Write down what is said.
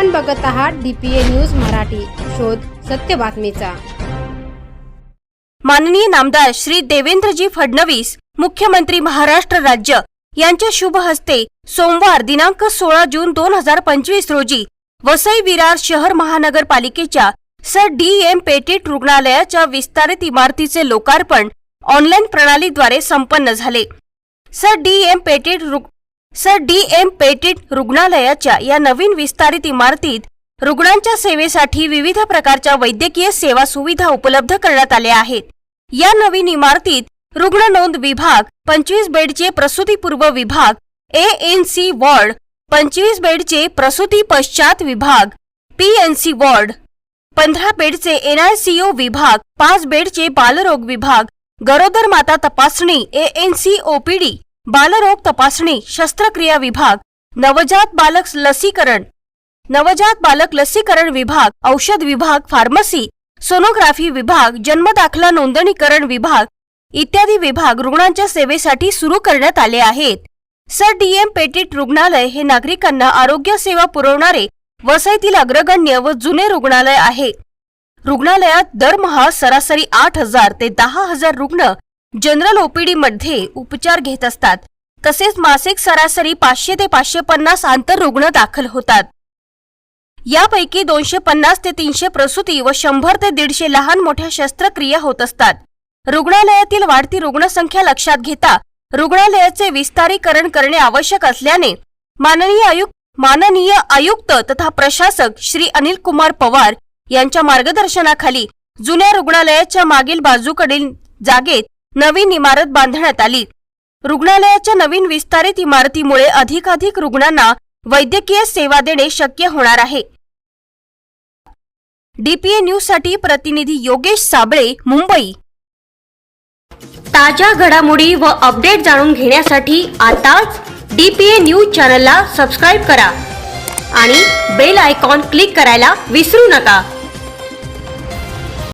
आपण बघत आहात डीपीए न्यूज मराठी. शोध सत्य बातमीचा. माननीय नामदार श्री देवेंद्रजी फडणवीस मुख्यमंत्री महाराष्ट्र राज्य यांच्या शुभ हस्ते सोमवार दिनांक सोळा जून दोन हजार पंचवीस रोजी वसई विरार शहर महानगरपालिकेच्या सर डी एम पेटेट रुग्णालयाच्या विस्तारित इमारतीचे लोकार्पण ऑनलाईन प्रणालीद्वारे संपन्न झाले. सर डी एम पेटेट रुग सर डी एम पेटेट रुग्णालयाच्या या नवीन विस्तारित इमारतीत रुग्णांच्या सेवेसाठी विविध प्रकारच्या वैद्यकीय सेवा सुविधा उपलब्ध करण्यात आल्या आहेत. या नवीन इमारतीत रुग्ण नोंद विभाग पंचवीस बेडचे प्रसूतीपूर्व विभाग ए एन सी वॉर्ड पंचवीस बेडचे प्रसूती पश्चात विभाग पी एन सी वॉर्ड पंधरा बेडचे एनआयसीओ विभाग पाच बेडचे बालरोग विभाग गरोदर माता तपासणी ए एन सी ओपीडी बालरोग तपासणी शस्त्रक्रिया विभाग नवजात बालक लसीकरण. नवजात बालक लसीकरण विभाग औषध विभाग फार्मसी सोनोग्राफी विभाग जन्मदाखला नोंदणीकरण विभाग इत्यादी विभाग रुग्णांच्या सेवेसाठी सुरू करण्यात आले आहेत. सर डीएम पेटीट रुग्णालय हे नागरिकांना आरोग्य सेवा पुरवणारे वसईतील अग्रगण्य व जुने रुग्णालय आहे. रुग्णालयात दरमहा सरासरी आठ हजार ते दहा हजार रुग्ण जनरल ओपीडीमध्ये उपचार घेत असतात. तसेच मासिक सरासरी पाचशे ते पाचशे पन्नास आंतररुग्ण दाखल होतात. यापैकी दोनशे पन्नास ते तीनशे प्रसूती व शंभर ते दीडशे लहान मोठ्या शस्त्रक्रिया होत असतात. रुग्णालयातील वाढती रुग्णसंख्या लक्षात घेता रुग्णालयाचे विस्तारीकरण करणे आवश्यक असल्याने माननीय आयुक्त माननीय आयुक्त तथा प्रशासक श्री अनिल कुमार पवार यांच्या मार्गदर्शनाखाली जुन्या रुग्णालयाच्या मागील बाजूकडील जागेत नवीन इमारत बांधण्यात आली. रुग्णालयाच्या नवीन विस्तारित इमारतीमुळे अधिकाधिक रुग्णांना वैद्यकीय सेवा देणे शक्य होणार आहे. डीपीए न्यूजसाठी प्रतिनिधी योगेश साबळे मुंबई. ताज्या घडामोडी व अपडेट जाणून घेण्यासाठी आताच डीपीए न्यूज चॅनलला सबस्क्राईब करा आणि बेल आयकॉन क्लिक करायला विसरू नका.